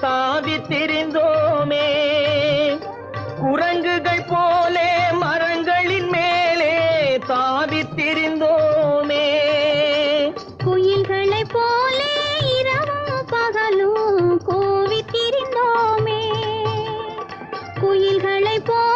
தாவி திரிந்தோமே. குரங்குகள் போலே மரங்களின் மேலே தாவி திரிந்தோமே. குயில்களைப் போலே இரவும் பகலும் கூவித் திரிந்தோமே. குயில்களைப் போலே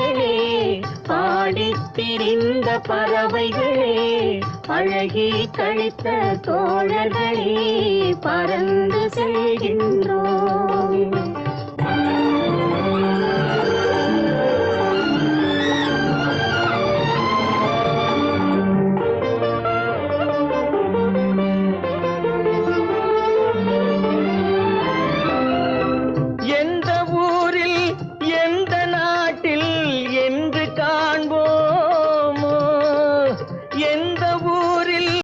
பிரிந்த பறவைகளே அழகி கழித்த தோழர்களே பறந்து செல்கின்றோம்.